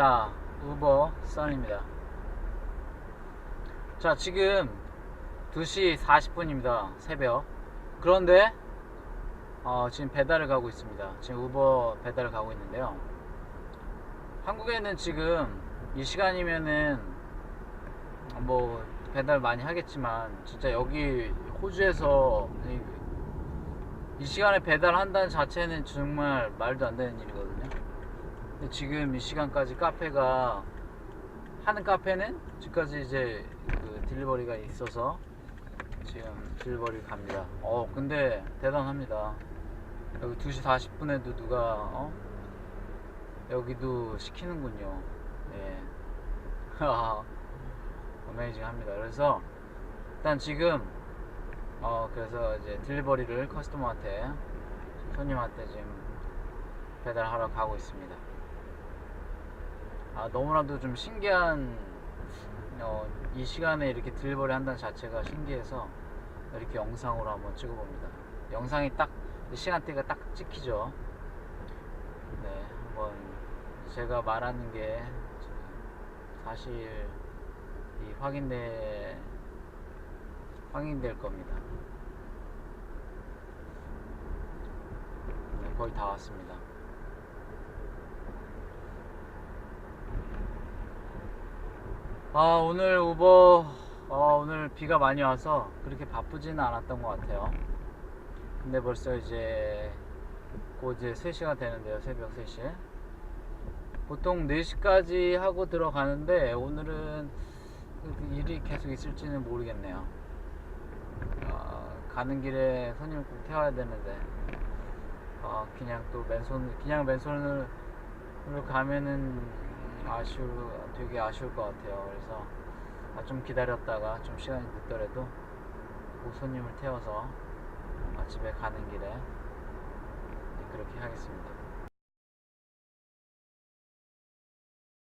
자, 우버 선입니다. 자, 지금 2시 40분입니다. 새벽. 그런데 어, 지금 배달을 가고 있습니다. 지금 우버 배달을 가고 있는데요. 한국에는 지금 이 시간이면은 뭐 배달 많이 하겠지만 진짜 여기 호주에서 이, 이 시간에 배달한다는 자체는 정말 말도 안 되는 일이거든요. 지금 이 시간까지 카페가 하는 카페는 지금까지 이제 그 딜리버리가 있어서 지금 딜리버리 갑니다. 어 근데 대단합니다. 여기 2시 40분에도 누가 어? 여기도 시키는군요. 예. 어메이징 합니다. 그래서 일단 지금 어 그래서 이제 딜리버리를 커스터머한테 손님한테 지금 배달하러 가고 있습니다. 아 너무나도 좀 신기한 어, 이 시간에 이렇게 딜리버리 한다는 자체가 신기해서 이렇게 영상으로 한번 찍어봅니다. 영상이 딱 시간대가 딱 찍히죠. 네, 한번 제가 말하는 게 사실 이 확인돼 확인될 겁니다. 네, 거의 다 왔습니다. 아 오늘 우버 아, 오늘 비가 많이 와서 그렇게 바쁘지는 않았던 것 같아요. 근데 벌써 이제 곧 이제 3시가 되는데요. 새벽 3시. 보통 4시까지 하고 들어가는데 오늘은 그 일이 계속 있을지는 모르겠네요. 아, 가는 길에 손님을 꼭 태워야 되는데 아, 그냥 또 맨손 그냥 맨손으로 가면은 아쉬울 되게 아쉬울 것 같아요. 그래서 아, 좀 기다렸다가 좀 시간이 늦더라도 꼭 손님을 태워서 아, 집에 가는 길에 네, 그렇게 하겠습니다.